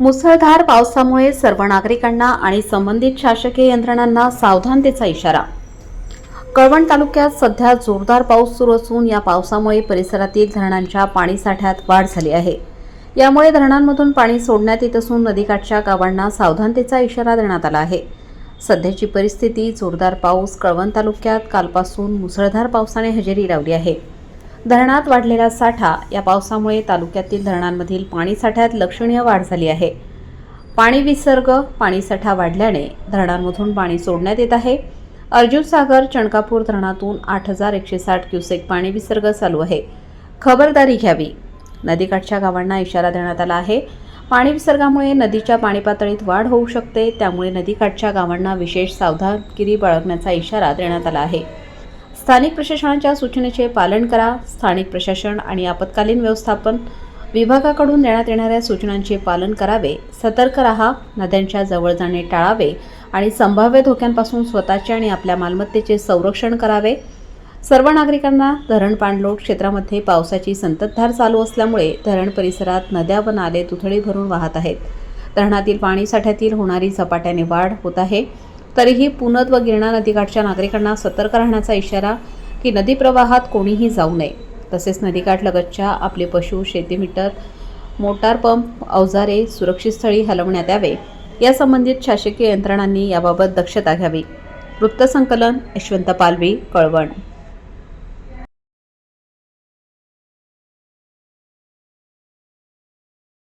मुसळधार पावसामुळे सर्व नागरिकांना आणि संबंधित शासकीय यंत्रणांना सावधानतेचा इशारा. कळवण तालुक्यात सध्या जोरदार पाऊस सुरू असून या पावसामुळे परिसरातील धरणांच्या पाणीसाठ्यात वाढ झाली आहे. यामुळे धरणांमधून पाणी सोडण्यात येत असून नदीकाठच्या गावांना सावधानतेचा इशारा देण्यात आला आहे. सध्याची परिस्थिती जोरदार पाऊस कळवण तालुक्यात कालपासून मुसळधार पावसाने हजेरी लावली आहे. धरणात वाढलेला साठा या पावसामुळे तालुक्यातील धरणांमधील पाणीसाठ्यात लक्षणीय वाढ झाली आहे. पाणी विसर्ग पाणीसाठा वाढल्याने धरणांमधून पाणी सोडण्यात येत आहे. अर्जुन सागर चणकापूर धरणातून आठ हजार एकशे साठ क्युसेक पाणी विसर्ग चालू आहे. खबरदारी घ्यावी. नदीकाठच्या गावांना इशारा देण्यात आला आहे. पाणी विसर्गामुळे नदीच्या पाणी पातळीत वाढ होऊ शकते त्यामुळे नदीकाठच्या गावांना विशेष सावधानगिरी बाळगण्याचा इशारा देण्यात आला आहे. स्थानिक प्रशासनाच्या सूचनेचे पालन करा. स्थानिक प्रशासन आणि आपत्कालीन व्यवस्थापन विभागाकडून देण्यात येणाऱ्या सूचनांचे पालन करावे. सतर्क राहा. नद्यांच्या जवळ जाणे टाळावे आणि संभाव्य धोक्यांपासून स्वतःचे आणि आपल्या मालमत्तेचे संरक्षण करावे. सर्व नागरिकांना धरण पाणलोट क्षेत्रामध्ये पावसाची संततधार चालू असल्यामुळे धरण परिसरात नद्या व नाले दुथडी भरून वाहत आहेत. धरणातील पाणी साठ्यातील होणारी झपाट्याने वाढ होत आहे. तरीही पुनद व गिरणा नदीकाठच्या नागरिकांना सतर्क राहण्याचा इशारा की नदी प्रवाहात कोणीही जाऊ नये. तसेच नदीकाठ लगतच्या आपले पशु शेती मीटर मोटार पंप अवजारे सुरक्षित स्थळी हलवण्यात यावे. यासंबंधित शासकीय यंत्रणांनी याबाबत दक्षता घ्यावी. वृत्तसंकलन यशवंत पालवी कळवण.